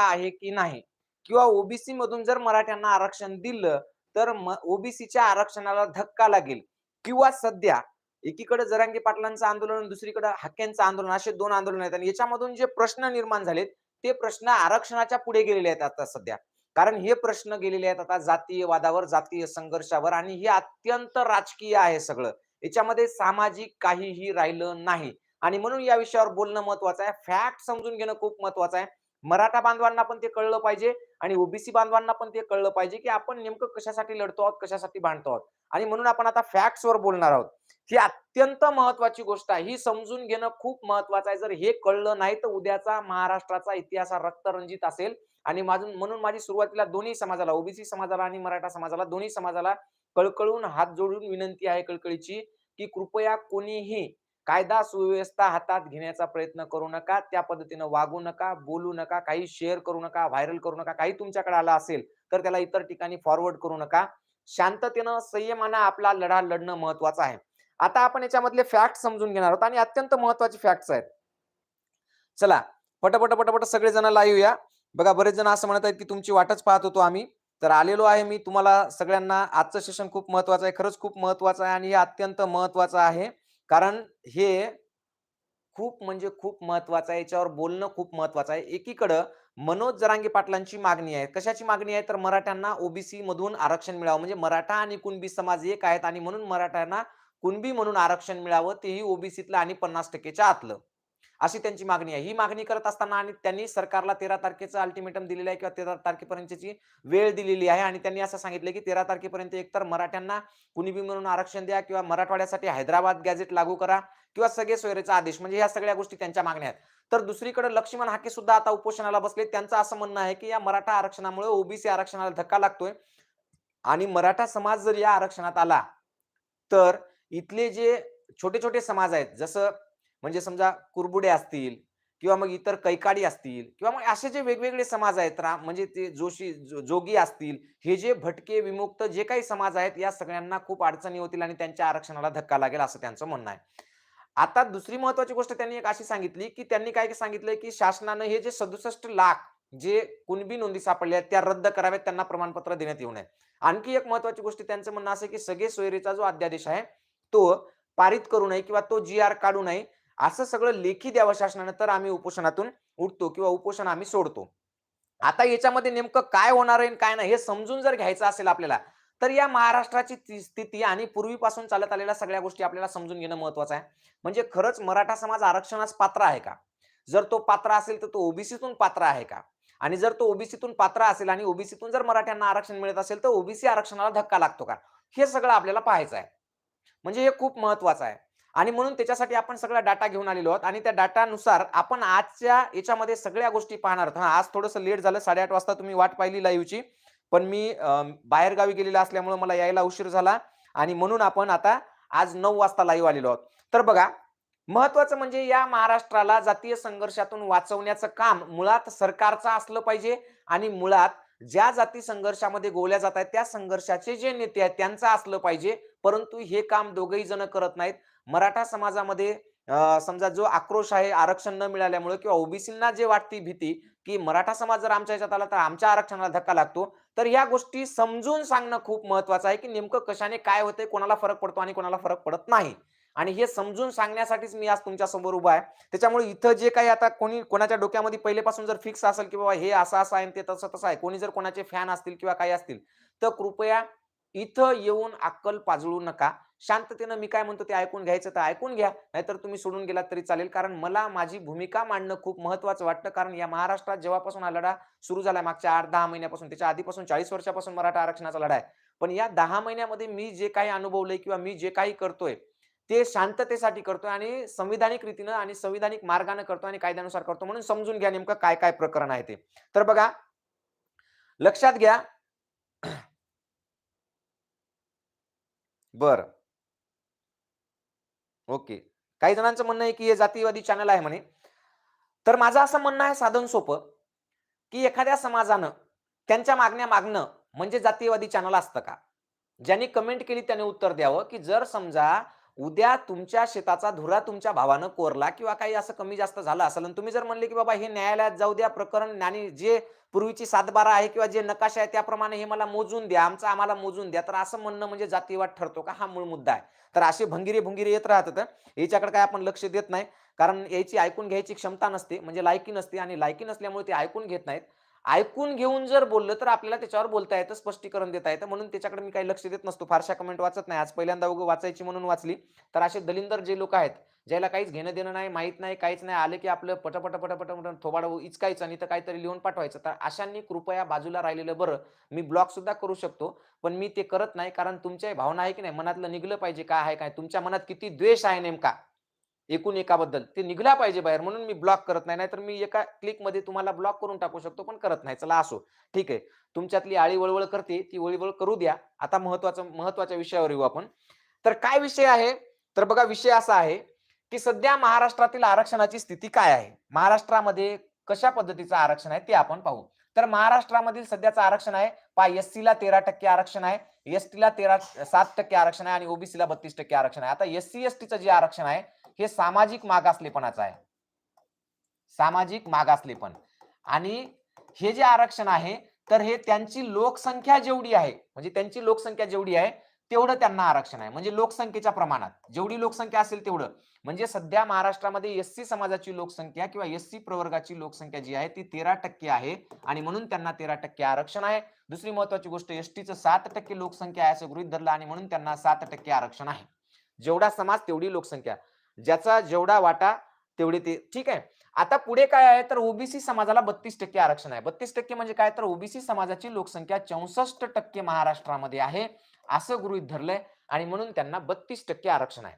आहे की नाही? किंवा ओबीसी मधून जर मराठ्यांना आरक्षण दिलं तर ओबीसीच्या आरक्षणाला धक्का लागेल. किंवा सध्या एकीकडे जरांगी पाटलांचं आंदोलन दुसरीकडे हक्क्यांचं आंदोलन असे दोन आंदोलन आहेत. आणि याच्यामधून जे प्रश्न निर्माण झालेत ते प्रश्न आरक्षणाच्या पुढे गेलेले आहेत आता सध्या. कारण हे प्रश्न गेलेले आहेत आता जातीय वादावर जातीय संघर्षावर आणि हे अत्यंत राजकीय आहे सगळं. याच्यामध्ये सामाजिक काहीही राहिलं नाही. आणि म्हणून या विषयावर बोलणं महत्वाचं आहे. फॅक्ट समजून घेणं खूप महत्वाचं आहे. मराठा बांधवांना पण ते कळलं पाहिजे आणि ओबीसी बांधवांना पण ते कळलं पाहिजे की आपण नेमकं कशासाठी लढतो आहोत कशासाठी भांडतो आहोत. आणि म्हणून आपण आता फॅक्ट्सवर बोलणार आहोत. ही अत्यंत महत्वाची गोष्ट आहे. ही समजून घेणं खूप महत्वाचं आहे. जर हे कळलं नाही तर उद्याचा महाराष्ट्राचा इतिहास हा रक्तरंजित असेल. आणि माझून म्हणून माझी सुरुवातीला दोन्ही समाजाला ओबीसी समाजाला आणि मराठा समाजाला दोन्ही समाजाला कळकळून हात जोडून विनंती आहे कळकळीची की कृपया कोणीही कायदा सुव्यवस्था हातात घेण्याचा प्रयत्न करू नका त्या पद्धतीनं वागू नका बोलू नका काही शेअर करू नका व्हायरल करू नका काही तुमच्याकडे आला असेल तर त्याला इतर ठिकाणी फॉरवर्ड करू नका. शांततेनं संयमानं आपला लढा लढणं महत्वाचं आहे. आता आपण याच्यामधले फॅक्ट समजून घेणार आहोत आणि अत्यंत महत्त्वाचे फॅक्ट्स आहेत. चला पटपट पटपट सगळे जण लाईव्ह बघा बरेच जण असं म्हणत आहेत की तुमची वाटच पाहत होतो आम्ही. तर आलेलो आहे मी. तुम्हाला सगळ्यांना आजचं सेशन खूप महत्वाचं आहे खरंच खूप महत्वाचं आहे आणि हे अत्यंत महत्वाचं आहे. कारण हे खूप म्हणजे खूप महत्वाचं आहे. याच्यावर बोलणं खूप महत्वाचं आहे. एकीकडं मनोज जरांगे पाटलांची मागणी आहे. कशाची मागणी आहे? तर मराठ्यांना ओबीसी मधून आरक्षण मिळावं. म्हणजे मराठा आणि कुणबी समाज एक आहेत आणि म्हणून मराठ्यांना कुणबी म्हणून आरक्षण मिळावं तेही ओबीसीतलं आणि पन्नास टक्केच्या आतलं. अशी त्यांची मागणी आहे. ही मागणी करत असताना आणि त्यांनी सरकारला तेरा तारखेचं अल्टिमेटम दिलेलं आहे किंवा तेरा तारखेपर्यंतची वेळ दिलेली आहे आणि त्यांनी असं सांगितलं की तेरा तारखेपर्यंत एकतर मराठ्यांना कुणीबी म्हणून आरक्षण द्या किंवा मराठवाड्यासाठी हैदराबाद गॅझेट लागू करा किंवा सगळे सोयरेचा आदेश म्हणजे या सगळ्या गोष्टी त्यांच्या मागण्या आहेत. तर दुसरीकडे लक्ष्मण हाके सुद्धा आता उपोषणाला बसले. त्यांचं असं म्हणणं आहे की या मराठा आरक्षणामुळे ओबीसी आरक्षणाला धक्का लागतोय आणि मराठा समाज जर या आरक्षणात आला तर इथले जे छोटे छोटे समाज आहेत जसं म्हणजे समजा कुरबुडे असतील किंवा मग इतर कैकाडी असतील किंवा मग असे जे वेगवेगळे समाज आहेत म्हणजे ते जोशी जोगी असतील हे जे भटके विमुक्त जे काही समाज आहेत या सगळ्यांना खूप अडचणी होतील आणि त्यांच्या आरक्षणाला धक्का लागेल असं त्यांचं म्हणणं आहे. आता दुसरी महत्वाची गोष्ट त्यांनी एक अशी सांगितली की त्यांनी काय सांगितलंय की शासनानं हे जे सदुसष्ट लाख जे कुणबी नोंदी सापडल्या आहेत त्या रद्द कराव्यात त्यांना प्रमाणपत्र देण्यात येऊ नये. आणखी एक महत्वाची गोष्ट त्यांचं म्हणणं असं की सगळे सोयरीचा जो अध्यादेश आहे तो पारित करू नये किंवा तो जी आर काढू नये असं सगळं लेखी द्यावं शासनानं तर आम्ही उपोषणातून उठतो किंवा उपोषण आम्ही सोडतो. आता याच्यामध्ये नेमकं काय होणार आहे काय नाही हे समजून जर घ्यायचं असेल आपल्याला तर या महाराष्ट्राची स्थिती आणि पूर्वीपासून चालत आलेल्या सगळ्या गोष्टी आपल्याला समजून घेणं महत्वाचं आहे. म्हणजे खरंच मराठा समाज आरक्षणास पात्र आहे का? जर तो पात्र असेल तर तो ओबीसीतून पात्र आहे का? आणि जर तो ओबीसीतून पात्र असेल आणि ओबीसीतून जर मराठ्यांना आरक्षण मिळत असेल तर ओबीसी आरक्षणाला धक्का लागतो का? हे सगळं आपल्याला पाहायचं आहे. म्हणजे हे खूप महत्वाचं आहे. आणि म्हणून त्याच्यासाठी आपण सगळा डाटा घेऊन आलेलो आहोत. आणि त्या डाटानुसार आपण आजच्या याच्यामध्ये सगळ्या गोष्टी पाहणार आहोत. आज थोडंसं लेट झालं साडेआठ वाजता तुम्ही वाट पाहिली लाईव्हची पण मी बाहेरगावी गेलेला असल्यामुळे मला यायला उशीर झाला. आणि म्हणून आपण आता आज नऊ वाजता लाईव्ह आलेलो आहोत. तर बघा महत्वाचं म्हणजे या महाराष्ट्राला जातीय संघर्षातून वाचवण्याचं काम मुळात सरकारचं असलं पाहिजे आणि मुळात ज्या जाती संघर्षामध्ये गोवल्या जात आहेत त्या संघर्षाचे जे नेते आहेत त्यांचं असलं पाहिजे. परंतु हे काम दोघही जण करत नाहीत. मराठा समाजामध्ये समजा जो आक्रोश आहे आरक्षण न मिळाल्यामुळे किंवा ओबीसींना जे वाटती भीती की मराठा समाज जर आमच्या ह्याच्यात आला तर आमच्या आरक्षणाला धक्का लागतो. तर या गोष्टी समजून सांगणं खूप महत्वाचं आहे की नेमकं कशाने काय होतंय कोणाला फरक पडतो आणि कोणाला फरक पडत नाही. आणि हे समजून सांगण्यासाठीच मी आज तुमच्यासमोर उभा आहे. त्याच्यामुळे इथं जे काही आता कोणी कोणाच्या डोक्यामध्ये पहिलेपासून जर फिक्स असेल की बाबा हे असं असं आहे ते तसं तसं आहे कोणी जर कोणाचे फॅन असतील किंवा काही असतील तर कृपया इथं येऊन अक्कल पाजळू नका. शांततेनं मी काय म्हणतो ते ऐकून घ्यायचं तर ऐकून घ्या नाहीतर तुम्ही सोडून गेलात तरी चालेल. कारण मला माझी भूमिका मांडणं खूप महत्वाचं वाटतं. कारण या महाराष्ट्रात जेव्हापासून हा लढा सुरू झाला मागच्या आठ दहा महिन्यापासून त्याच्या आधीपासून चाळीस वर्षापासून मराठा आरक्षणाचा लढा आहे. पण या दहा महिन्यामध्ये मी जे काही अनुभवलंय किंवा मी जे काही करतोय ते शांततेसाठी करतोय आणि संविधानिक रीतीनं आणि संविधानिक मार्गाने करतो आणि कायद्यानुसार करतो म्हणून समजून घ्या नेमकं काय काय प्रकरण आहे ते. तर बघा लक्षात घ्या. बर. ओके. काही जणांचं म्हणणं आहे की हे जातीवादी चॅनल आहे म्हणे. तर माझं असं म्हणणं आहे साधन सोपं की एखाद्या समाजानं त्यांच्या मागण्या मागणं म्हणजे जातीयवादी चॅनल असतं का? ज्यांनी कमेंट केली त्याने उत्तर द्यावं की जर समजा उद्या तुमच्या शेताचा धुरा तुमच्या भावानं कोरला किंवा काही असं कमी जास्त झालं असेल आणि तुम्ही जर म्हणले की बाबा हे न्यायालयात जाऊ द्या प्रकरण आणि जे पूर्वीची सातबारा आहे किंवा जे नकाशा आहे त्याप्रमाणे हे मला मोजून द्या आमचं आम्हाला मोजून द्या तर असं म्हणणं म्हणजे जातीवाद ठरतो का? हा मूळ मुद्दा आहे. तर असे भंगिरे भुंगिरे येत राहतात याच्याकडे काय आपण लक्ष देत नाही कारण याची ऐकून घ्यायची क्षमता नसते म्हणजे लायकी नसते आणि लायकी नसल्यामुळे ते ऐकून घेत नाहीत. ऐकून घेऊन जर बोललं तर आपल्याला त्याच्यावर बोलता येतं स्पष्टीकरण देता येतं. म्हणून त्याच्याकडे मी काही लक्ष देत नसतो. फारशा कमेंट वाचत नाही. आज पहिल्यांदा उगं वाचायची म्हणून वाचली. तर असे दलिंदर जे लोक आहेत ज्याला काहीच घेणं देणं नाही माहीत नाही काहीच नाही आले की आपलं पटपट पटपट थोबाड इचकायचं आणि तर काहीतरी लिहून पाठवायचं. तर अशांनी कृपया बाजूला राहिलेलं बरं. मी ब्लॉक सुद्धा करू शकतो. पण मी ते करत नाही कारण तुमच्याही भावना आहे की नाही? मनातलं निघलं पाहिजे काय आहे काय तुमच्या मनात किती द्वेष आहे नेमका? एकूण एकाबद्दल. ते निघला पाहिजे बाहेर. म्हणून मी ब्लॉक करत नाही. नाहीतर मी एका क्लिकमध्ये तुम्हाला ब्लॉक करून टाकू शकतो पण करत नाही. चला असो. ठीक आहे. तुमच्यातली आळी वळवळ करते. ती वळीवळ करू द्या. आता महत्वाचं महत्त्वाच्या विषयावर येऊ आपण. तर काय विषय आहे? तर बघा विषय असा आहे की सध्या महाराष्ट्रातील आरक्षणाची स्थिती काय आहे? महाराष्ट्रामध्ये कशा पद्धतीचं आरक्षण आहे ते आपण पाहू. तर महाराष्ट्रामधील सध्याचं आरक्षण आहे. पा एस ला तेरा टक्के आरक्षण आहे. एस ला तेरा सात टक्के आरक्षण आहे आणि ओबीसीला बत्तीस टक्के आरक्षण आहे. आता एस सी एस टीचं जे आरक्षण आहे हे सामाजिक मागासलेपणाचं आहे. सामाजिक मागासलेपण. आणि हे जे आरक्षण आहे तर हे त्यांची लोकसंख्या जेवढी आहे म्हणजे त्यांची लोकसंख्या जेवढी आहे तेवढं त्यांना आरक्षण आहे. म्हणजे लोकसंख्येच्या प्रमाणात. जेवढी लोकसंख्या असेल तेवढं. म्हणजे सध्या महाराष्ट्रामध्ये एस सी समाजाची लोकसंख्या किंवा एस सी प्रवर्गाची लोकसंख्या जी आहे ती तेरा टक्के आहे. आणि म्हणून त्यांना तेरा टक्के आरक्षण आहे. दुसरी महत्वाची गोष्ट एसटीचं सात टक्के लोकसंख्या आहे असं गृहित धरलं आणि म्हणून त्यांना सात टक्के आरक्षण आहे. जेवढा समाज तेवढी लोकसंख्या. ज्याचा जेवढा वाटा तेवढे ते ठीक आहे. आता पुढे काय आहे? तर ओबीसी समाजाला बत्तीस टक्के आरक्षण आहे. बत्तीस टक्के म्हणजे काय? तर ओबीसी समाजाची लोकसंख्या चौसष्ट टक्के महाराष्ट्रामध्ये आहे असं गृहित धरलंय आणि म्हणून त्यांना बत्तीस टक्के आरक्षण आहे.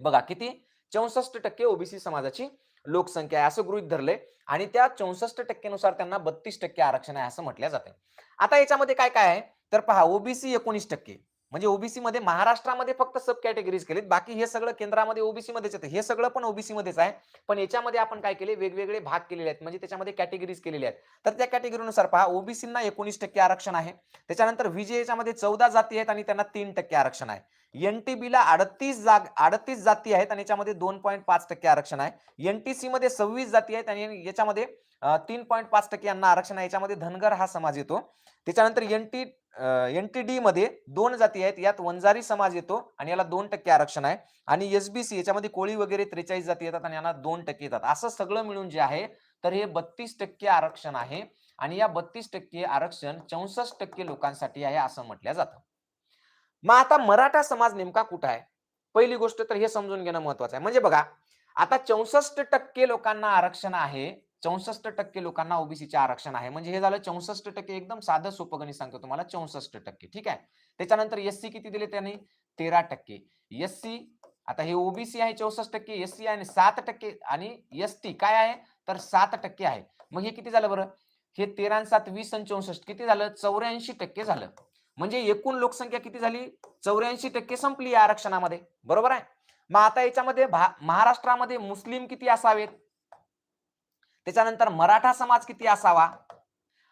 बघा किती? चौसष्ट टक्के ओबीसी समाजाची लोकसंख्या आहे असं गृहित धरलंय आणि त्या चौसष्ट टक्केनुसार त्यांना बत्तीस टक्के आरक्षण आहे असं म्हटलं जाते आता याच्यामध्ये काय काय आहे? तर पहा ओबीसी एकोणीस टक्के. म्हणजे ओबीसी मध्ये महाराष्ट्रामध्ये फक्त सब कॅटेगरीज केलीत. बाकी हे सगळं केंद्रामध्ये ओबीसी मध्येच येतं हे सगळं पण ओबीसी मध्येच आहे. पण याच्यामध्ये आपण काय केले? वेगवेगळे भाग केलेले आहेत. म्हणजे त्याच्यामध्ये कॅटेगरीज केलेले आहेत. तर त्या कॅटेगरीनुसार पहा ओबीसींना एकोणीस टक्के आरक्षण आहे. त्याच्यानंतर व्हीजे याच्यामध्ये चौदा जाती आहेत आणि त्यांना तीन टक्के आरक्षण आहे. एनटीबीला अडतीस जाग अडतीस जाती आहेत आणि याच्यामध्ये दोन पॉईंट पाच टक्के आरक्षण आहे. एनटीसी मध्ये सव्वीस जाती आहेत आणि याच्यामध्ये तीन पॉईंट पाच टक्के यांना आरक्षण आहे. याच्यामध्ये धनगर हा समाज येतो. त्याच्यानंतर एनटी एन टी डी मध्ये दोन जाती आहेत. यात वंजारी समाज येतो आणि याला दोन टक्के आरक्षण आहे. आणि एसबीसी याच्यामध्ये कोळी वगैरे त्रेचाळीस जाती येतात आणि यांना दोन टक्के येतात. असं सगळं मिळून जे आहे तर हे बत्तीस टक्के आरक्षण आहे. आणि या बत्तीस टक्के आरक्षण चौसष्ट टक्के लोकांसाठी आहे असं म्हटलं जातं. मग आता मराठा समाज नेमका कुठं आहे? पहिली गोष्ट तर हे समजून घेणं महत्वाचं आहे. म्हणजे बघा आता चौसष्ट टक्के लोकांना आरक्षण आहे. चौसष्ट टक्के लोकांना ओबीसीचे आरक्षण आहे. म्हणजे हे झालं चौसष्ट टक्के एकदम साधं सोपं गणित सांगतो तुम्हाला. चौसष्ट टक्के ठीक आहे? त्याच्यानंतर एस सी किती दिले त्यांनी? तेरा टक्के. एस सी आता हे ओबीसी आहे चौसष्ट टक्के एस सी आहे सात टक्के आणि एस टी काय आहे? तर सात टक्के आहे. मग हे किती झालं बरं? हे तेरा सात वीस आणि चौसष्ट किती झालं? चौऱ्याऐंशी टक्के झालं. म्हणजे एकूण लोकसंख्या किती झाली? चौऱ्याऐंशी टक्के संपली या आरक्षणामध्ये. बरोबर आहे? मग आता याच्यामध्ये महाराष्ट्रामध्ये मुस्लिम किती असावेत? त्याच्यानंतर मराठा समाज किती असावा?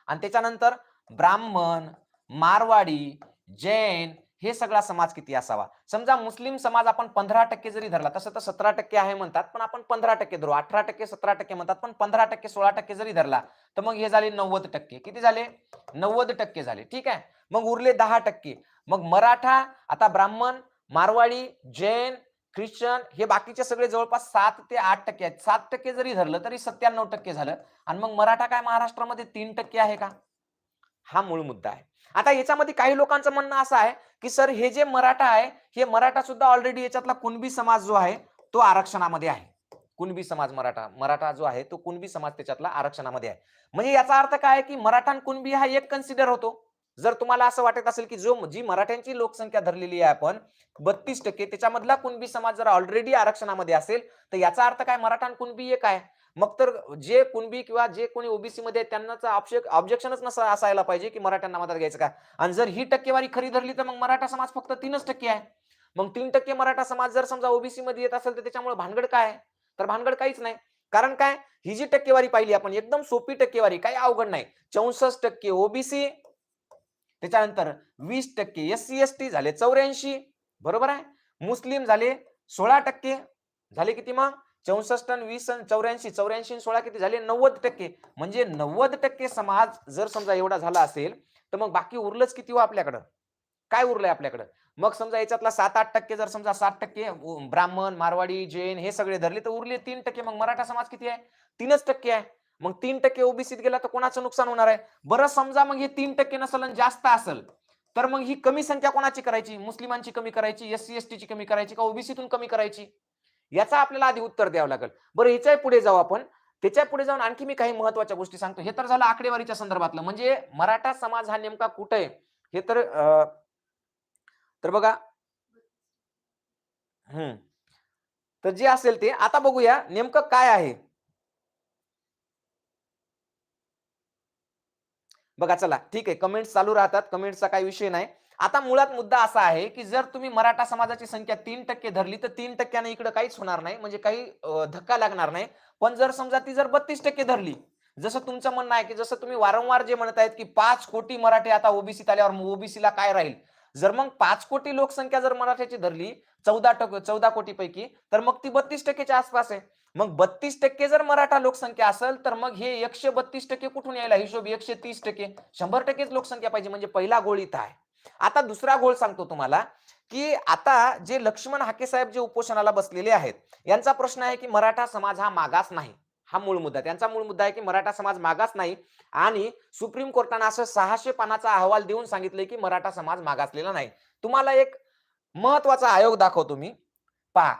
आणि त्याच्यानंतर ब्राह्मण मारवाडी जैन हे सगळा समाज किती असावा? समजा मुस्लिम समाज आपण पंधरा टक्के जरी धरला तसं तर सतरा टक्के आहे म्हणतात पण आपण पंधरा टक्के धरू. अठरा टक्के सतरा टक्के म्हणतात पण पंधरा टक्के सोळा टक्के जरी धरला तर मग हे झाले नव्वद टक्के. किती झाले? नव्वद टक्के झाले. ठीक आहे? मग उरले दहा टक्के. मग मराठा आता ब्राह्मण मारवाडी जैन ख्रिश्चन हे बाकीचे सगळे जवळपास सात ते आठ टक्के आहेत. सात टक्के जरी धरलं तरी सत्त्याण्णव टक्के झालं. आणि मग मराठा काय महाराष्ट्रामध्ये तीन टक्के आहे का? हा मूळ मुद्दा आहे. आता याच्यामध्ये काही लोकांचं म्हणणं असं आहे की सर हे जे मराठा आहे हे मराठा सुद्धा ऑलरेडी याच्यातला कुणबी समाज जो आहे तो आरक्षणामध्ये आहे. कुणबी समाज मराठा मराठा जो आहे तो कुणबी समाज त्याच्यातला आरक्षणामध्ये आहे. म्हणजे याचा अर्थ काय की मराठा आणि कुणबी हा एक कन्सिडर होतो. जर तुम्हाला असं वाटत असेल की जो जी मराठ्यांची लोकसंख्या धरलेली आहे आपण बत्तीस टक्के त्याच्यामधला कुणबी समाज जर ऑलरेडी आरक्षणामध्ये असेल तर याचा अर्थ काय? मराठा कुणबी एक आहे. मग तर जे कुणबी किंवा जे कोणी ओबीसी मध्ये त्यांना ऑब्जेक्शनच नस असायला पाहिजे की मराठ्यांना मदत घ्यायचं का? आणि जर ही टक्केवारी खरी धरली तर मग मराठा समाज फक्त तीनच टक्के आहे. मग तीन टक्के मराठा समाज जर समजा ओबीसी मध्ये येत असेल तर त्याच्यामुळे भानगड काय आहे? तर भानगड काहीच नाही. कारण काय? ही जी टक्केवारी पाहिली आपण एकदम सोपी टक्केवारी काही अवघड नाही. चौसष्ट टक्के ओबीसी त्याच्यानंतर वीस टक्के एस सी एस टी झाले चौऱ्याऐंशी बरोबर आहे? मुस्लिम झाले सोळा टक्के झाले किती मग? चौसष्ट वीस चौऱ्याऐंशी चौऱ्याऐंशी सोळा किती झाले? नव्वद टक्के. म्हणजे नव्वद टक्के समाज जर समजा एवढा झाला असेल तर मग बाकी उरलंच किती हो आपल्याकडं? काय उरलंय आपल्याकडं? मग समजा याच्यातला सात आठ टक्के जर समजा सात टक्के ब्राह्मण मारवाडी जैन हे सगळे धरले तर उरले तीन टक्के. मग मराठा समाज किती आहे? तीनच टक्के आहे. मग तीन टक्के ओबीसीत गेला तर कोणाचं नुकसान होणार आहे? बरं समजा मग हे तीन टक्के नसल आणि जास्त असेल तर मग ही कमी संख्या कोणाची करायची? मुस्लिमांची कमी करायची एस सी एस ची कमी करायची का ओबीसीतून कमी करायची? याचा आपल्याला आधी उत्तर द्यावं लागेल. बरं ह्याच्या पुढे जाऊ आपण. त्याच्या पुढे जाऊन आणखी मी काही महत्त्वाच्या गोष्टी सांगतो. हे तर झालं आकडेवारीच्या संदर्भातलं. म्हणजे मराठा समाज हा नेमका कुठे आहे? हे तर तर बघा. हम्म. तर जे असेल ते आता बघूया नेमकं काय आहे? बघा चला ठीक आहे कमेंट्स चालू राहतात कमेंट्सचा काही विषय नाही. आता मुळात मुद्दा असा आहे की जर तुम्ही मराठा समाजाची संख्या तीन टक्के धरली तर तीन टक्क्याने इकडे काहीच होणार नाही म्हणजे काही धक्का लागणार नाही. पण जर समजा ती जर बत्तीस टक्के धरली जसं तुमचं म्हणणं आहे की जसं तुम्ही वारंवार जे म्हणत आहेत की पाच कोटी मराठी आता ओबीसीत आल्यावर ओबीसीला काय राहील? जर मग पाच कोटी लोकसंख्या जर मराठ्याची धरली चौदा टक्के चौदा कोटीपैकी तर मग ती बत्तीस टक्केच्या आसपास आहे. मग बत्तीस टक्के जर मराठा लोकसंख्या असेल तर मग हे एकशे बत्तीस टक्के कुठून यायला हिशोब? एकशे तीस टक्के. शंभर टक्केच लोकसंख्या पाहिजे म्हणजे पहिला गोळ इथं आहे. आता दुसरा गोळ सांगतो तुम्हाला की आता जे लक्ष्मण हाके साहेब जे उपोषणाला बसलेले आहेत यांचा प्रश्न आहे की मराठा समाज हा मागास नाही. हा मूळ मुद्दा त्यांचा मूळ मुद्दा आहे की मराठा समाज मागास नाही. आणि सुप्रीम कोर्टानं असं सहाशे पानाचा अहवाल देऊन सांगितलंय की मराठा समाज मागासलेला नाही. तुम्हाला एक महत्त्वाचा आयोग दाखवतो मी. पहा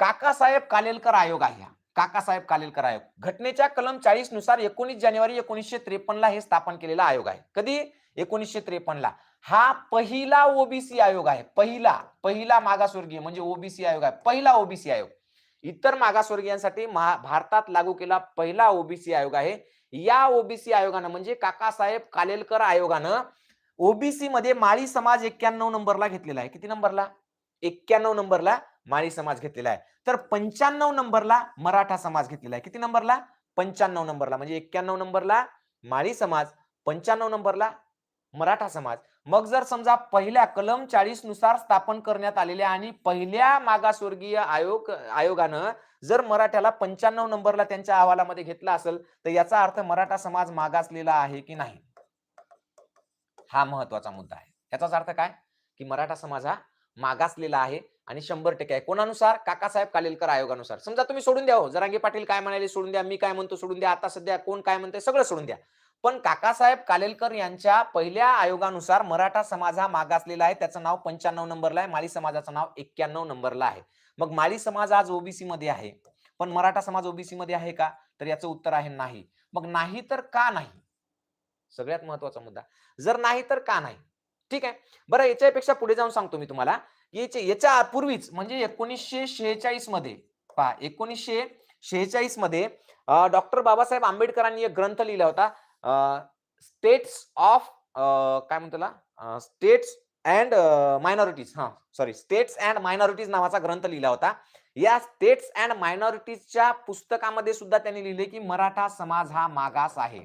काकासाहेब कालेलकर आयोग आहे हा. काकासाहेब कालेलकर आयोग. घटनेच्या कलम चाळीसनुसार एकोणीस जानेवारी एकोणीसशे त्रेपन्नला हे स्थापन केलेला आयोग आहे. कधी? एकोणीसशे त्रेपन्नला. हा पहिला ओबीसी आयोग आहे. पहिला पहिला मागासवर्गीय म्हणजे ओबीसी आयोग आहे. पहिला ओबीसी आयोग. इतर मागासवर्गीयांसाठी महा- भारतात लागू केला पहिला ओबीसी आयोग आहे. या ओबीसी आयोगानं म्हणजे काकासाहेब कालेलकर आयोगानं ओबीसी मध्ये माळी समाज एक्क्याण्णव नंबरला घेतलेला आहे. किती नंबरला? एक्क्याण्णव नंबरला माळी समाज घेतलेला आहे. तर पंच्याण्णव नंबरला मराठा समाज घेतलेला आहे. किती नंबरला? पंच्याण्णव नंबरला. म्हणजे एक्क्याण्णव नंबरला माळी समाज पंच्याण्णव नंबरला मराठा समाज. मग जर समजा पहिल्या कलम चाळीसनुसार स्थापन करण्यात आलेल्या आणि पहिल्या मागासवर्गीय आयोग आयोगानं जर मराठ्याला पंच्याण्णव नंबरला त्यांच्या अहवालामध्ये घेतला असेल तर याचा अर्थ मराठा समाज मागासलेला आहे की नाही? हा महत्त्वाचा मुद्दा आहे. याचाच अर्थ काय? की मराठा समाज हा मागासलेला आहे आणि शंभर टक्के आहे. कोणानुसार? काकासाहेब कालेलकर आयोगानुसार. समजा तुम्ही सोडून द्या हो. जरांगे पाटील काय म्हणाले सोडून द्या. मी काय म्हणतो सोडून द्या. आता सध्या कोण काय म्हणते सगळं सोडून द्या. पण काकासाहेब कालेलकर यांच्या पहिल्या आयोगानुसार मराठा समाज हा मागासलेला आहे. त्याचं नाव पंच्याण्णव नंबरला आहे. माळी समाजाचं नाव एक्क्याण्णव नंबरला आहे. मग माळी समाज आज ओबीसी मध्ये आहे. पण मराठा समाज ओबीसी मध्ये आहे का? तर याचं उत्तर आहे नाही. मग नाही तर का नाही? सगळ्यात महत्त्वाचा मुद्दा. जर नाही तर का नाही? ठीक आहे? बरं याच्यापेक्षा पुढे जाऊन सांगतो मी तुम्हाला. याच्या याच्या पूर्वीच म्हणजे एकोणीसशे शेहेचाळीसमध्ये पहा एकोणीसशे शेहेचाळीसमध्ये डॉक्टर बाबासाहेब आंबेडकरांनी एक ग्रंथ लिहिला होता स्टेट्स ऑफ काय म्हणतो स्टेट्स अँड मायनॉरिटीज हा सॉरी स्टेट्स अँड मायनॉरिटीज नावाचा ग्रंथ लिहिला होता. या स्टेट्स अँड मायनॉरिटीजच्या पुस्तकामध्ये सुद्धा त्यांनी लिहिले की मराठा समाज हा मागास आहे.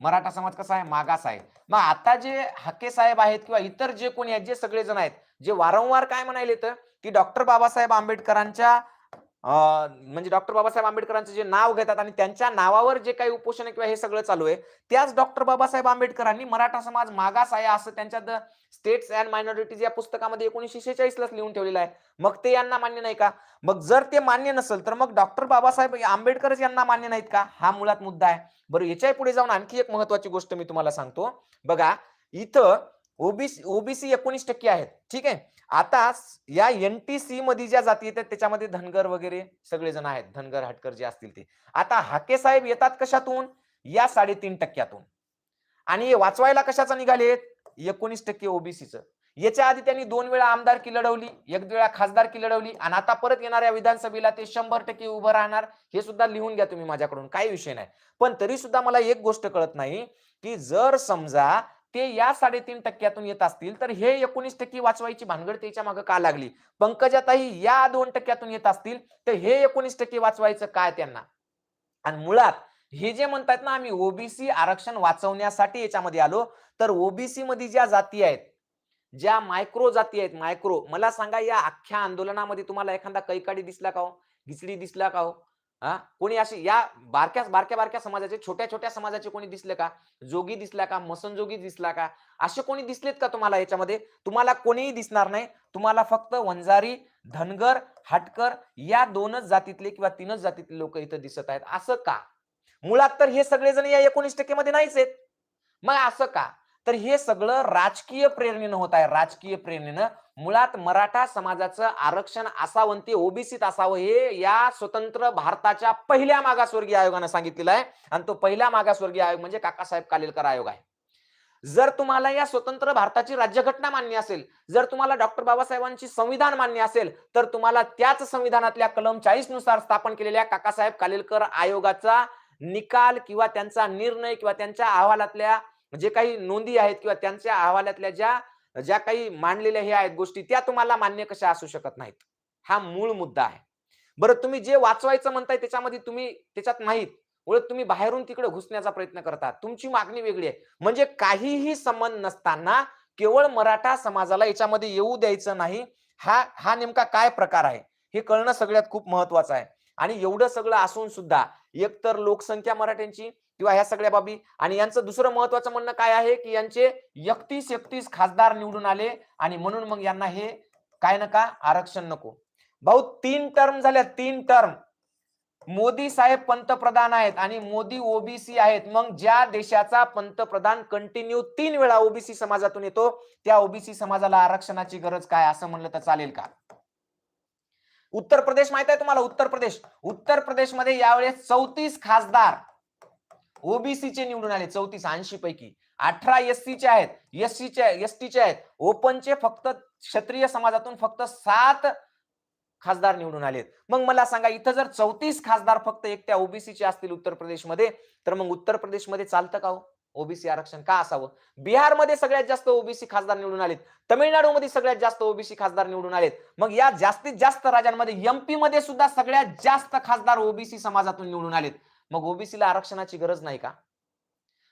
मराठा समाज कसा आहे? मागास आहे. मग आता जे हाके साहेब आहेत किंवा इतर जे कोणी आहेत जे सगळेजण आहेत जे वारंवार काय म्हणायले तर की डॉक्टर बाबासाहेब आंबेडकरांच्या म्हणजे डॉक्टर बाबासाहेब आंबेडकरांचं जे नाव घेतात आणि त्यांच्या नावावर जे काही उपोषण किंवा हे सगळं चालू आहे त्याच डॉक्टर बाबासाहेब आंबेडकरांनी मराठा समाज मागास आहे असं त्यांच्या द स्टेट्स अँड मायनॉरिटीज या पुस्तकामध्ये एकोणीसशे शेहेचाळीसलाच लिहून ठेवलेलं आहे. मग ते यांना मान्य नाही का? मग जर ते मान्य नसेल तर मग डॉक्टर बाबासाहेब आंबेडकरच यांना मान्य नाहीत का? हा मुळात मुद्दा आहे. बरं याच्यापुढे जाऊन आणखी एक महत्वाची गोष्ट मी तुम्हाला सांगतो. बघा इथं ओबीसी ओबीसी एकोणीस टक्के आहेत. ठीक आहे? आता या एन टी सी मध्ये ज्या जाती येतात त्याच्यामध्ये धनगर वगैरे सगळे जण आहेत. धनगर हटकर जे असतील ते. आता हाके साहेब येतात कशातून? या साडेतीन टक्क्यातून. आणि हे वाचवायला कशाचा निघालेत? एकोणीस टक्के ओबीसीचं याच्या आधी त्यांनी दोन वेळा आमदार की लढवली एक वेळा खासदारकी लढवली आणि आता परत येणाऱ्या विधानसभेला ते शंभर टक्के उभं राहणार हे सुद्धा लिहून घ्या तुम्ही माझ्याकडून. काही विषय नाही. पण तरी सुद्धा मला एक गोष्ट कळत नाही की जर समजा ते या साडेतीन टक्क्यातून येत असतील तर हे एकोणीस टक्के वाचवायची भानगड त्याच्यामागे का लागली? पंकजाताई या दोन टक्क्यातून येत असतील तर हे एकोणीस टक्के वाचवायचं काय त्यांना? आणि मुळात हे जे म्हणतात ना आम्ही ओबीसी आरक्षण वाचवण्यासाठी याच्यामध्ये आलो तर ओबीसी मध्ये ज्या जाती आहेत ज्या मायक्रो जाती आहेत मायक्रो मला सांगा या अख्ख्या आंदोलनामध्ये तुम्हाला एखादा कैकाडी दिसला का हो? घिचडी दिसला का हो? हा? कोणी अशी या बारक्या बारक्या बारक्या समाजाचे छोट्या छोट्या समाजाचे कोणी दिसले का? जोगी दिसला का? मसनजोगी दिसला का? असे कोणी दिसलेत का तुम्हाला याच्यामध्ये? तुम्हाला कोणीही दिसणार नाही. तुम्हाला फक्त वंजारी धनगर हाटकर या दोनच जातीतले किंवा तीनच जातीतले लोक इथं दिसत आहेत. असं का? मुळात तर हे सगळेजण या एकोणीस टक्के मध्ये नाहीच आहेत. मग असं का? तर हे सगळं राजकीय प्रेरणेनं होत आहे. राजकीय प्रेरणेनं. मुळात मराठा समाजाचं आरक्षण असावं ते ओबीसीत असावं हे या स्वतंत्र भारताच्या पहिल्या मागासवर्गीय आयोगानं सांगितलेलं आहे. आणि तो पहिला मागासवर्गीय आयोग म्हणजे काकासाहेब कालेलकर आयोग आहे. जर तुम्हाला या स्वतंत्र भारताची राज्यघटना मान्य असेल जर तुम्हाला डॉक्टर बाबासाहेबांची संविधान मान्य असेल तर तुम्हाला त्याच संविधानातल्या कलम चाळीसनुसार स्थापन केलेल्या काकासाहेब कालेलकर आयोगाचा निकाल किंवा त्यांचा निर्णय किंवा त्यांच्या अहवालातल्या जे काही नोंदी आहेत किंवा त्यांच्या अहवालातल्या ज्या ज्या काही मांडलेल्या हे आहेत गोष्टी त्या तुम्हाला मान्य कशा असू शकत नाहीत. हा मूळ मुद्दा आहे. बरं तुम्ही जे वाचवायचं म्हणताय त्याच्यामध्ये तुम्ही त्याच्यात नाहीत. उलट तुम्ही बाहेरून तिकडे घुसण्याचा प्रयत्न करता. तुमची मागणी वेगळी आहे. म्हणजे काहीही संबंध नसताना केवळ मराठा समाजाला याच्यामध्ये येऊ द्यायचं नाही. हा हा नेमका काय प्रकार आहे? हे कळणं सगळ्यात खूप महत्वाचं आहे. आणि एवढं सगळं असून सुद्धा एकतर लोकसंख्या मराठ्यांची किंवा ह्या सगळ्या बाबी. आणि यांचं दुसरं महत्वाचं म्हणणं काय आहे की यांचे एकतीस एकतीस खासदार निवडून आले आणि म्हणून मग यांना हे काय नका आरक्षण नको. भाऊ तीन टर्म झाल्या तीन टर्म मोदी साहेब पंतप्रधान आहेत आणि मोदी ओबीसी आहेत. मग ज्या देशाचा पंतप्रधान कंटिन्यू तीन वेळा ओबीसी समाजातून येतो त्या ओबीसी समाजाला आरक्षणाची गरज काय? असं म्हणलं तर चालेल का? उत्तर प्रदेश माहीत आहे तुम्हाला? उत्तर प्रदेश. उत्तर प्रदेशमध्ये यावेळेस चौतीस खासदार ओबीसीचे निवडून आले चौतीस ऐंशी पैकी. अठरा एससीचे आहेत. एससीचे एसटीचे आहेत. ओपनचे फक्त क्षत्रिय समाजातून फक्त सात खासदार निवडून आलेत. मग मला सांगा इथं जर चौतीस खासदार फक्त एक त्या ओबीसीचे असतील उत्तर प्रदेशमध्ये तर मग उत्तर प्रदेशमध्ये चालतं का हो? ओबीसी आरक्षण का असावं? बिहारमध्ये सगळ्यात जास्त ओबीसी खासदार निवडून आलेत. तमिळनाडूमध्ये सगळ्यात जास्त ओबीसी खासदार निवडून आलेत. मग या जास्तीत जास्त राज्यांमध्ये एमपी मध्ये सुद्धा सगळ्यात जास्त खासदार ओबीसी समाजातून निवडून आलेत. मग ओबीसीला आरक्षणाची गरज नाही का?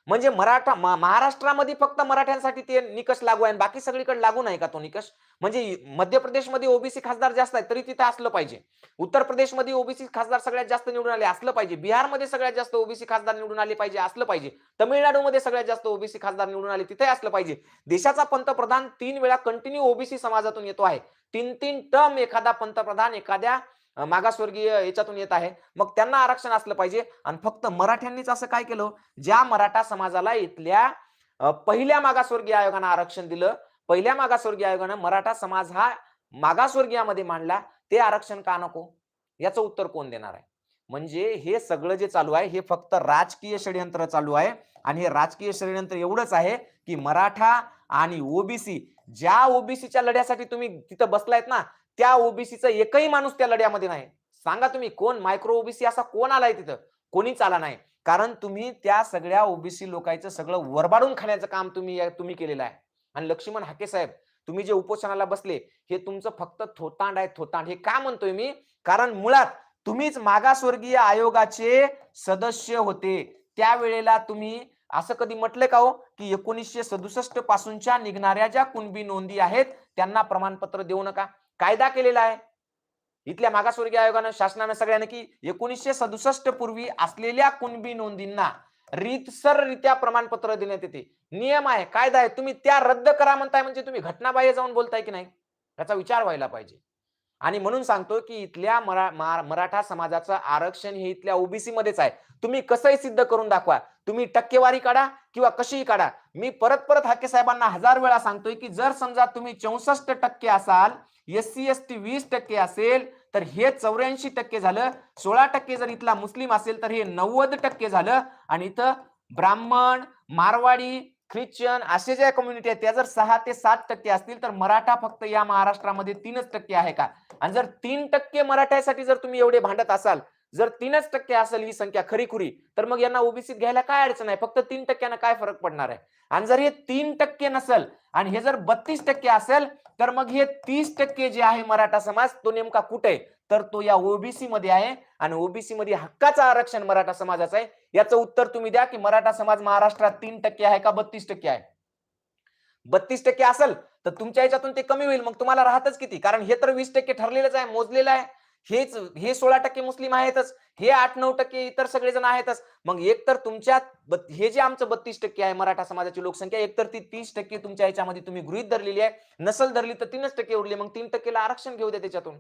म्हणजे मराठा महाराष्ट्रामध्ये फक्त मराठ्यांसाठी ते निकष लागू आहे बाकी सगळीकडे लागू नाही का तो निकष? म्हणजे मध्य प्रदेशमध्ये ओबीसी खासदार जास्त आहे तरी तिथे असलं पाहिजे. उत्तर प्रदेशमध्ये ओबीसी खासदार सगळ्यात जास्त निवडून आले असलं पाहिजे. बिहारमध्ये सगळ्यात जास्त ओबीसी खासदार निवडून आले पाहिजे असलं पाहिजे. तमिळनाडूमध्ये सगळ्यात जास्त ओबीसी खासदार निवडून आले तिथे असलं पाहिजे. देशाचा पंतप्रधान तीन वेळा कंटिन्यू ओबीसी समाजातून येतो आहे. तीन तीन टर्म एखादा पंतप्रधान एखाद्या मागासवर्गीय याच्यातून येत आहे. मग त्यांना आरक्षण असलं पाहिजे. आणि फक्त मराठ्यांनीच असं काय केलं? ज्या मराठा समाजाला इथल्या पहिल्या मागासवर्गीय आयोगानं आरक्षण दिलं पहिल्या मागासवर्गीय आयोगानं मराठा समाज हा मागासवर्गीयामध्ये मांडला ते आरक्षण का नको? याचं उत्तर कोण देणार आहे? म्हणजे हे सगळं जे चालू आहे हे फक्त राजकीय षडयंत्र चालू आहे. आणि हे राजकीय षडयंत्र एवढंच आहे की मराठा आणि ओबीसी ज्या ओबीसीच्या लढ्यासाठी तुम्ही तिथं बसलायत ना त्या ओबीसीचा एकही माणूस त्या लढ्यामध्ये नाही. सांगा तुम्ही कोण? मायक्रो ओबीसी असा कोण आलाय तिथं? कोणीच आला नाही. कारण तुम्ही त्या सगळ्या ओबीसी लोकांचं सगळं वरबाडून खाण्याचं काम तुम्ही तुम्ही केलेलं आहे. आणि लक्ष्मण हाके साहेब तुम्ही जे उपोषणाला बसले हे तुमचं फक्त थोतांड आहे थोतांड. हे का म्हणतोय मी? कारण मुळात तुम्हीच मागासवर्गीय आयोगाचे सदस्य होते. त्यावेळेला तुम्ही असं कधी म्हटलंय का हो? की एकोणीसशे सदुसष्ट पासूनच्या निघणाऱ्या ज्या कुणबी नोंदी आहेत त्यांना प्रमाणपत्र देऊ नका. कायदा केलेला आहे. इथल्या मागासवर्गीय आयोगानं शासनानं सगळ्यांना की एकोणीसशे सदुसष्ट पूर्वी असलेल्या कुणबी नोंदींना रीतसररित्या प्रमाणपत्र देण्यात येते. नियम आहे कायदा आहे. तुम्ही त्या रद्द करा म्हणताय म्हणजे तुम्ही घटनाबाह्य जाऊन बोलताय की नाही? याचा विचार व्हायला पाहिजे. आणि म्हणून सांगतो की इथल्या मरा मराठा समाजाचं आरक्षण हे इथल्या ओबीसी मध्येच आहे. तुम्ही कसंही सिद्ध करून दाखवा. तुम्ही टक्केवारी काढा. किंवा कशीही काढा. मी परत परत हाके साहेबांना हजार वेळा सांगतोय की जर समजा तुम्ही चौसष्ट टक्के असाल एस सी एस टी वीस टक्के असेल तर हे चौऱ्याऐंशी टक्के झालं. सोळा टक्के जर इथला मुस्लिम असेल तर हे नव्वद टक्के झालं. आणि इथं ब्राह्मण मारवाडी ख्रिश्चन असे ज्या कम्युनिटी आहेत त्या जर सहा ते सात टक्के असतील तर मराठा फक्त या महाराष्ट्रामध्ये तीनच टक्के आहे का? आणि जर तीन टक्के मराठ्यासाठी जर तुम्ही एवढे भांडत असाल जर तीनच टक्के असेल ही संख्या खरीखुरी तर मग यांना ओबीसीत घ्यायला काय अडचण आहे? फक्त तीन टक्क्यानं काय फरक पडणार आहे? आणि जर हे तीन टक्के नसेल आणि हे जर बत्तीस टक्के असेल तर मग हे तीस टक्के जे आहे मराठा समाज तो नेमका कुठे आहे? तर तो या ओबीसी मध्ये आहे आणि ओबीसी मध्ये हक्काचं आरक्षण मराठा समाजाचं आहे. याचं उत्तर तुम्ही द्या की मराठा समाज महाराष्ट्रात तीन टक्के आहे का बत्तीस टक्के आहे? बत्तीस टक्के असेल तर तुमच्या याच्यातून ते कमी होईल. मग तुम्हाला राहतच किती? कारण हे तर वीस टक्के ठरलेलंच आहे मोजलेलं आहे. हेच हे सोळा टक्के मुस्लिम आहेतच हे आठ नऊ टक्के इतर सगळेजण आहेतच. मग एक तर तुमच्या हे जे आमचं बत्तीस टक्के आहे मराठा समाजाची लोकसंख्या एक तर ती तीस टक्के तुमच्या याच्यामध्ये तुम्ही गृहित धरलेली आहे. नसल धरली तर तीनच टक्के उरली मग तीन टक्केला आरक्षण घेऊ द्या त्याच्यातून.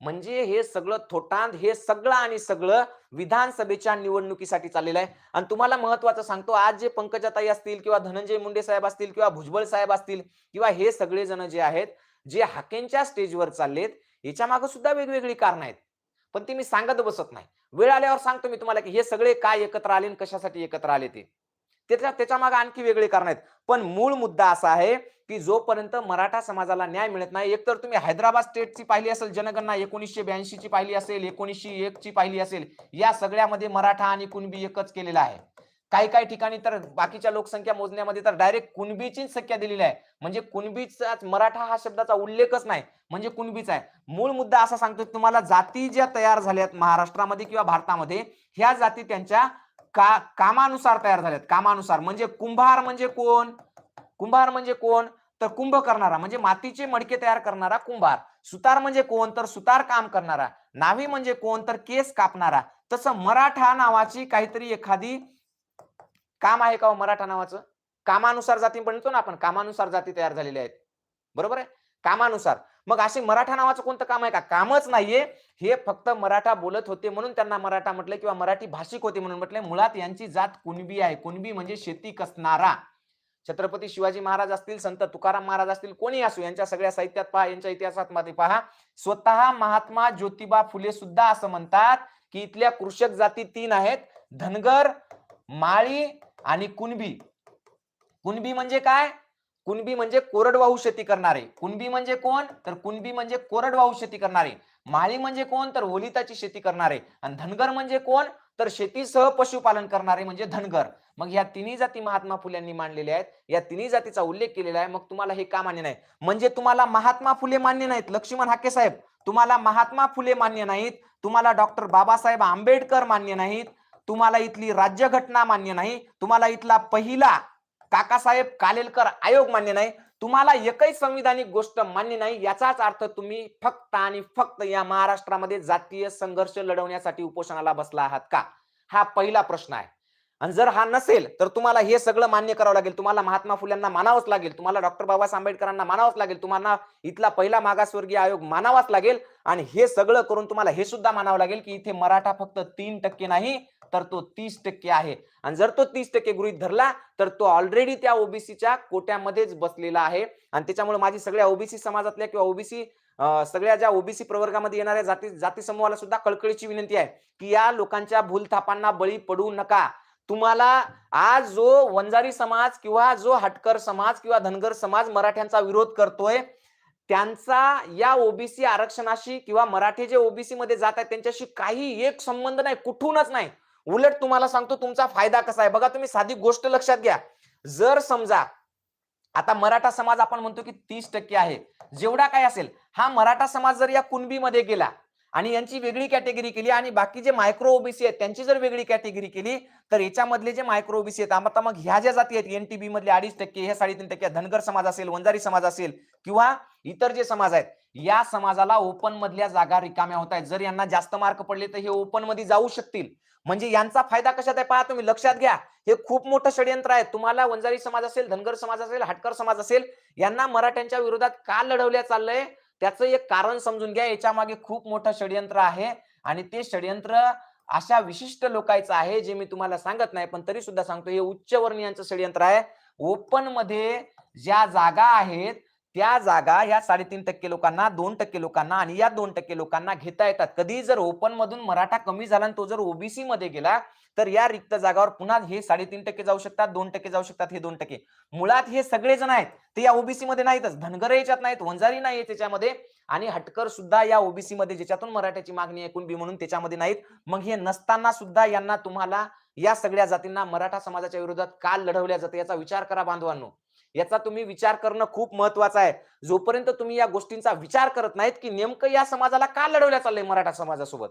म्हणजे हे सगळं थोटांत हे सगळं आणि सगळं विधानसभेच्या निवडणुकीसाठी चाललेलं आहे. आणि तुम्हाला महत्वाचं सांगतो आज जे पंकजाताई असतील किंवा धनंजय मुंडे साहेब असतील किंवा भुजबळ साहेब असतील किंवा हे सगळे जण जे आहेत जे हाकेंच्या स्टेजवर चाललेत याच्या मागे सुद्धा वेगवेगळी कारण आहेत. पण ती मी सांगत बसत नाही. वेळ आल्यावर सांगतो मी तुम्हाला की हे सगळे काय एकत्र आले आणि कशासाठी एकत्र आले ते. त्याच्या त्याच्यामागे आणखी वेगळे कारण आहेत. पण मूळ मुद्दा असा आहे की जोपर्यंत मराठा समाजाला न्याय मिळत नाही एकतर तुम्ही हैदराबाद स्टेटची पाहिली असेल जनगणना एकोणीसशे ब्याऐंशी ची पाहिली असेल एकोणीसशे एक ची पाहिली असेल या सगळ्यामध्ये मराठा आणि कुणबी एकच केलेला आहे. काही काही ठिकाणी तर बाकीच्या लोकसंख्या मोजण्यामध्ये तर डायरेक्ट कुणबीचीच संख्या दिलेली आहे. म्हणजे कुणबीचा मराठा हा शब्दाचा उल्लेखच नाही. म्हणजे कुणबीच आहे. मूळ मुद्दा असा सांगतो की तुम्हाला जाती ज्या तयार झाल्यात महाराष्ट्रामध्ये किंवा भारतामध्ये ह्या जाती त्यांच्या का कामानुसार तयार झाल्यात. कामानुसार. म्हणजे कुंभार म्हणजे कोण? कुंभार म्हणजे कोण? तर कुंभ करणारा. म्हणजे मातीचे मडके तयार करणारा कुंभार. सुतार म्हणजे कोण? तर सुतार काम करणारा. नावी म्हणजे कोण? तर केस कापणारा. तसं मराठा नावाची काहीतरी एखादी काम आहे का हो मराठा नावाचं? कामानुसार जाती म्हणतो ना आपण कामानुसार जाती तयार झालेल्या आहेत. बरोबर आहे? कामानुसार. मग असे मराठा नावाचं कोणतं काम आहे का? कामच नाहीये. हे फक्त मराठा बोलत होते म्हणून त्यांना मराठा म्हटलं किंवा मराठी भाषिक होते म्हणून म्हटलं. मुळात यांची जात कुणबी आहे. कुणबी म्हणजे शेती कसणारा. छत्रपती शिवाजी महाराज असतील संत तुकाराम महाराज असतील कोणी असो यांच्या सगळ्या साहित्यात पहा यांच्या इतिहासात मध्ये पहा. स्वतः महात्मा ज्योतिबा फुले सुद्धा असं म्हणतात की इथल्या कृषक जाती तीन आहेत. धनगर माळी आणि कुणबी? कुणबी म्हणजे काय? कुणबी म्हणजे कोरडवाहू शेती करणारे. कुणबी म्हणजे कोण? तर कुणबी म्हणजे कोरडवाहू शेती करणारे. माळी म्हणजे कोण? तर ओलिताची शेती करणारे. आणि धनगर म्हणजे कोण? तर शेतीसह पशुपालन करणारे म्हणजे धनगर. मग या तिन्ही जाती महात्मा फुल्यांनी मांडलेल्या आहेत. या तिन्ही जातीचा उल्लेख केलेला आहे. मग तुम्हाला हे का मान्य नाही म्हणजे तुम्हाला महात्मा फुले मान्य नाहीत लक्ष्मण हाके साहेब. तुम्हाला महात्मा फुले मान्य नाहीत. तुम्हाला डॉक्टर बाबासाहेब आंबेडकर मान्य नाहीत. तुम्हाला इथली राज्यघटना मान्य नाही तुम्हाला इथला पहिला काकासाहेब कालेलकर आयोग मान्य नाही तुम्हाला एकही संविधानिक गोष्ट मान्य नाही याचाच अर्थ तुम्ही फक्त आणि फक्त या महाराष्ट्रामध्ये जातीय संघर्ष लढवण्यासाठी उपोषणाला बसला आहात का? हा पहिला प्रश्न आहे. आणि जर हा नसेल तर तुम्हाला हे सगळं मान्य करावं लागेल. तुम्हाला महात्मा फुल्यांना मानावंच लागेल. तुम्हाला डॉक्टर बाबासाहेब आंबेडकरांना मानावंच लागेल. तुम्हाला इथला पहिला मागासवर्गीय आयोग मानावाच लागेल. आणि हे सगळं करून तुम्हाला हे सुद्धा मानावं लागेल की इथे मराठा फक्त तीन टक्के नाही तर तो तीस टक्के आहे. आणि जर तो तीस टक्के गृहित धरला तर तो ऑलरेडी त्या ओबीसीच्या कोट्यामध्येच बसलेला आहे. आणि त्याच्यामुळे माझी सगळ्या ओबीसी समाजातल्या किंवा ओबीसी सगळ्या ज्या ओबीसी प्रवर्गामध्ये येणाऱ्या जाती जाती समूहाला सुद्धा कळकळीची विनंती आहे की या लोकांच्या भूलथापांना बळी पडू नका. तुम्हाला आज जो वंजारी समाज किंवा जो हटकर समाज किंवा धनगर समाज मराठ्यांचा विरोध करतोय त्यांचा या ओबीसी आरक्षणाशी किंवा मराठी जे ओबीसी मध्ये जात आहेत त्यांच्याशी काही एक संबंध नाही कुठूनच नाही. उलट तुम्हाला सांगतो तुमचा फायदा कसा आहे? बघा तुम्ही साधी गोष्ट लक्षात घ्या. जर समजा आता मराठा समाज आपण म्हणतो की तीस टक्के आहे. जेवढा काय असेल हा मराठा समाज जर या कुणबीमध्ये गेला आणि यांची वेगळी कॅटेगरी केली आणि बाकी जे मायक्रो ओबीसी आहेत त्यांची जर वेगळी कॅटेगरी केली तर याच्यामधले जे मायक्रो ओबीसी आहेत आता मग ह्या ज्या जाती आहेत एनटीबी मधले अडीच टक्के हे साडेतीन टक्के धनगर समाज असेल वंजारी समाज असेल किंवा इतर जे समाज आहेत या समाजाला ओपन मधल्या जागा रिकाम्या होत आहेत. जर यांना जास्त मार्क पडले तर हे ओपनमध्ये जाऊ शकतील. म्हणजे यांचा फायदा कशात आहे पहा तुम्ही लक्षात घ्या. हे खूप मोठं षडयंत्र आहे. तुम्हाला वंजारी समाज असेल धनगर समाज असेल हटकर समाज असेल यांना मराठ्यांच्या विरोधात का लढवल्या चाललंय? त्याचं एक कारण समजून घ्या. याच्या मागे खूप मोठं षडयंत्र आहे. आणि ते षडयंत्र अशा विशिष्ट लोकांचं आहे जे मी तुम्हाला सांगत नाही पण तरी सुद्धा सांगतो हे उच्चवर्णीयांचं षडयंत्र आहे. ओपनमध्ये ज्या जागा आहेत त्या जागा या साडेतीन टक्के लोकांना दोन टक्के लोकांना आणि या दोन टक्के लोकांना घेता येतात. कधी जर ओपन मधून मराठा कमी झाला आणि तो जर ओबीसी मध्ये गेला तर या रिक्त जागावर पुन्हा हे साडेतीन टक्के जाऊ शकतात दोन टक्के जाऊ शकतात हे दोन टक्के. मुळात हे सगळे जण आहेत ते या ओबीसी मध्ये नाहीतच. धनगर याच्यात नाहीत वंजारी नाही त्याच्यामध्ये आणि हटकर सुद्धा या ओबीसी मध्ये ज्याच्यातून मराठ्याची मागणी ऐकून बी म्हणून त्याच्यामध्ये नाहीत. मग हे नसताना सुद्धा यांना तुम्हाला या सगळ्या जातींना मराठा समाजाच्या विरोधात का लढवल्या जाते याचा विचार करा बांधवांनो. याचा तुम्ही विचार करणं खूप महत्वाचं आहे. जोपर्यंत तुम्ही या गोष्टींचा विचार करत नाहीत की नेमकं या समाजाला का लढवल्या चाललंय मराठा समाजासोबत?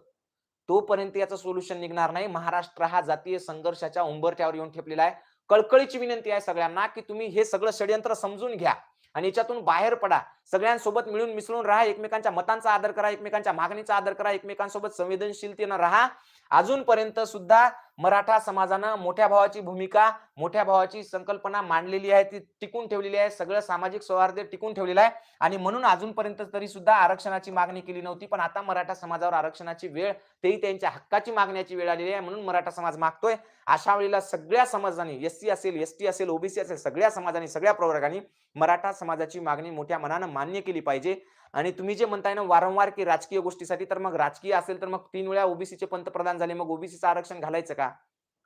तोपर्यंत याचं सोल्युशन निघणार नाही. महाराष्ट्र हा जातीय संघर्षाच्या उंबरठ्यावर येऊन ठेपलेला आहे. कळकळीची विनंती आहे सगळ्यांना की तुम्ही हे सगळं षडयंत्र समजून घ्या आणि याच्यातून बाहेर पडा. सगळ्यांसोबत मिळून मिसळून राहा एकमेकांच्या मतांचा आदर करा एकमेकांच्या मागणीचा आदर करा एकमेकांसोबत संवेदनशीलतेनं राहा. अजूनपर्यंत सुद्धा मराठा समाजानं मोठ्या भावाची भूमिका मोठ्या भावाची संकल्पना मांडलेली आहे ती टिकून ठेवलेली आहे सगळं सामाजिक सौहार्द टिकून ठेवलेलं आहे. आणि म्हणून अजूनपर्यंत तरी सुद्धा आरक्षणाची मागणी केली नव्हती पण आता मराठा समाजावर आरक्षणाची वेळ तेही त्यांच्या हक्काची मागण्याची वेळ आलेली आहे म्हणून मराठा समाज मागतोय. अशा वेळेला सगळ्या समाजाने एस सी असेल एस टी असेल ओबीसी असेल सगळ्या समाजाने सगळ्या प्रवर्गाने मराठा समाजाची मागणी मोठ्या मनानं मान्य केली पाहिजे. आणि तुम्ही जे म्हणताय ना वारंवार की राजकीय गोष्टीसाठी तर मग राजकीय असेल तर मग तीन वेळा ओबीसीचे पंतप्रधान झाले मग ओबीसीचं आरक्षण घालायचं का?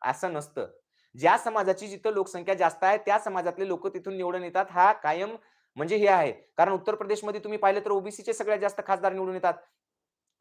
असं नसतं. ज्या समाजाची जिथं लोकसंख्या जास्त आहे त्या समाजातले लोक तिथून निवडून येतात. हा कायम म्हणजे हे आहे. कारण उत्तर प्रदेशमध्ये तुम्ही पाहिलं तर ओबीसीचे सगळ्यात जास्त खासदार निवडून येतात.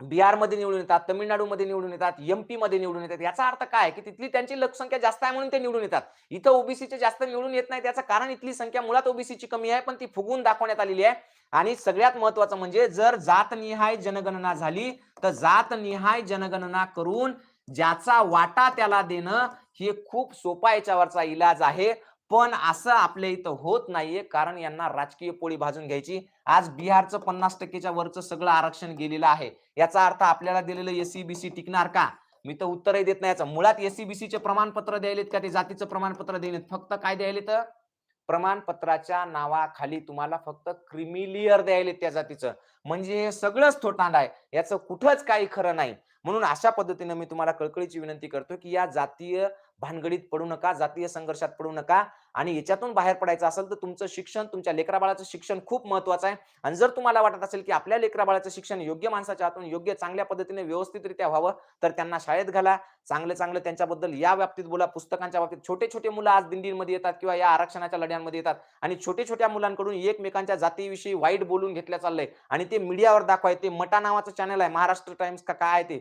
बिहारमध्ये निवडून येतात तामिळनाडूमध्ये निवडून येतात एमपी मध्ये निवडून येतात. याचा अर्थ काय की तिथली त्यांची लोकसंख्या जास्त आहे म्हणून ते निवडून येतात. इथं ओबीसीचे जास्त निवडून येत नाही त्याचं कारण इथली संख्या मुळात ओबीसीची कमी आहे पण ती फुगून दाखवण्यात आलेली आहे. आणि सगळ्यात महत्वाचं म्हणजे जर जातनिहाय जनगणना झाली तर जातनिहाय जनगणना करून ज्याचा वाटा त्याला देणं हे खूप सोपा याच्यावरचा इलाज आहे. पण असं आपल्या इथं होत नाहीये कारण यांना राजकीय पोळी भाजून घ्यायची. आज बिहारचं पन्नास टक्केच्या वरचं सगळं आरक्षण गेलेलं आहे. याचा अर्थ आपल्याला दिलेलं एससीबीसी टिकणार का? मी तर उत्तरही देत नाही याचं. मुळात एससीबीसीचे प्रमाणपत्र द्यायलेत का? ते जातीचं प्रमाणपत्र द्यायलेत फक्त काय द्यायले तर प्रमाणपत्राच्या नावाखाली तुम्हाला फक्त क्रिमिलियर द्यायलेत त्या जातीचं. म्हणजे हे सगळंच थोटांड आहे. याचं कुठंच काही खरं नाही. म्हणून अशा पद्धतीनं मी तुम्हाला कळकळीची विनंती करतो की या जातीय भानगडीत पडू नका जातीय संघर्षात पडू नका आणि याच्यातून बाहेर पडायचं असेल तर तुमचं शिक्षण तुमच्या लेकराबाळाचं शिक्षण खूप महत्वाचं आहे. आणि जर तुम्हाला वाटत असेल की आपल्या लेकराबाळाचं शिक्षण योग्य माणसाच्या हातून योग्य चांगल्या पद्धतीने व्यवस्थितरित्या व्हावं तर त्यांना शाळेत घाला. चांगलं चांगलं त्यांच्याबद्दल या बाबतीत बोला. पुस्तकांच्या बाबतीत छोटे छोटे मुलं आज दिंडीमध्ये येतात किंवा या आरक्षणाच्या लढ्यांमध्ये येतात आणि छोटे छोट्या मुलांकडून एकमेकांच्या जातीविषयी वाईट बोलून घेतल्या चाललंय आणि ते मीडियावर दाखवाय ते मटा नावाचं चॅनल आहे महाराष्ट्र टाइम्स का काय आहे ते.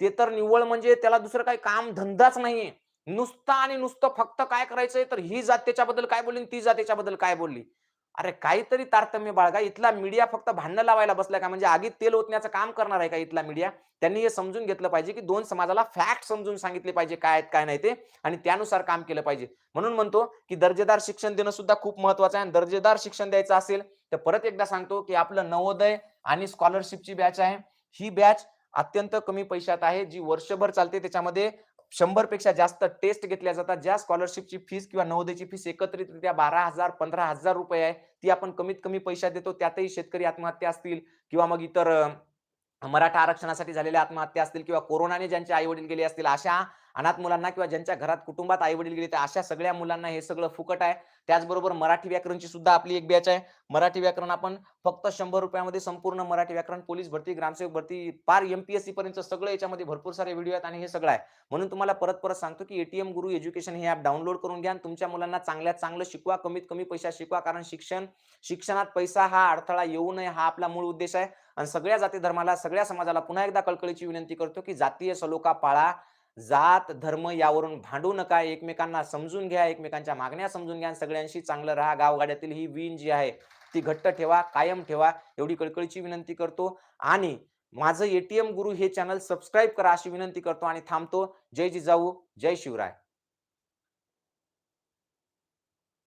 ते तर निव्वळ म्हणजे त्याला दुसरं काही काम धंदाच नाहीये. नुसतं आणि नुसतं फक्त काय करायचंय? तर ही जात त्याच्याबद्दल काय बोलली आणि ती जात त्याच्याबद्दल काय बोलली? अरे काहीतरी तारतम्य बाळगा इथला मीडिया फक्त भांडणं लावायला बसलाय का? म्हणजे आगीत तेल ओतण्याचं काम करणार आहे का इथला मीडिया? त्यांनी हे समजून घेतलं पाहिजे की दोन समाजाला फॅक्ट समजून सांगितले पाहिजे काय आहेत काय नाही ते आणि त्यानुसार काम केलं पाहिजे. म्हणून म्हणतो की दर्जेदार शिक्षण देणं सुद्धा खूप महत्वाचं आहे आणि दर्जेदार शिक्षण द्यायचं असेल तर परत एकदा सांगतो की आपलं नवोदय आणि स्कॉलरशिपची बॅच आहे. ही बॅच अत्यंत कमी पैशात आहे जी वर्षभर चालते. त्याच्यामध्ये शंभरपेक्षा जास्त टेस्ट घेतल्या जातात. ज्या स्कॉलरशिपची फीस किंवा नवोदयची फीस एकत्रितरित्या बारा हजार पंधरा हजार रुपये आहे ती आपण कमीत कमी पैशात देतो. त्यातही शेतकरी आत्महत्या असतील किंवा मग इतर मराठा आरक्षणासाठी झालेल्या आत्महत्या असतील किंवा कोरोनाने ज्यांचे आई वडील गेले असतील अशा अनाथ मुलांना किंवा ज्यांच्या घरात कुटुंबात आई वडील गेले तर अशा सगळ्या मुलांना हे सगळं फुकट आहे. त्याचबरोबर मराठी व्याकरणची सुद्धा आपली एक बॅच आहे. मराठी व्याकरण आपण फक्त शंभर रुपयामध्ये संपूर्ण मराठी व्याकरण पोलीस भरती ग्रामसेवक भरती पार एमपीएससी पर्यंत सगळं याच्यामध्ये भरपूर सारे व्हिडिओ आहेत आणि हे सगळं आहे. म्हणून तुम्हाला परत परत सांगतो की एटीएम गुरु एज्युकेशन हे ऍप डाउनलोड करून घ्या तुमच्या मुलांना चांगल्यात चांगलं शिकवा कमीत कमी पैसा शिकवा. कारण शिक्षण शिक्षणात पैसा हा अडथळा येऊ नये हा आपला मूळ उद्देश आहे. आणि सगळ्या जाती धर्माला सगळ्या समाजाला पुन्हा एकदा कळकळीची विनंती करतो की जातीय सलोखा पाळा. जात धर्म यावरून भांडू नका. एकमेकांना समजून घ्या एकमेकांच्या मागण्या समजून घ्या सगळ्यांशी चांगलं राहा. गावगाड्यातील ही विण जी आहे ती घट्ट ठेवा कायम ठेवा. एवढी कळकळीची विनंती करतो. आणि माझं एटीएम गुरु हे चॅनल सबस्क्राईब करा अशी विनंती करतो आणि थांबतो. जय जिजाऊ जय शिवराय.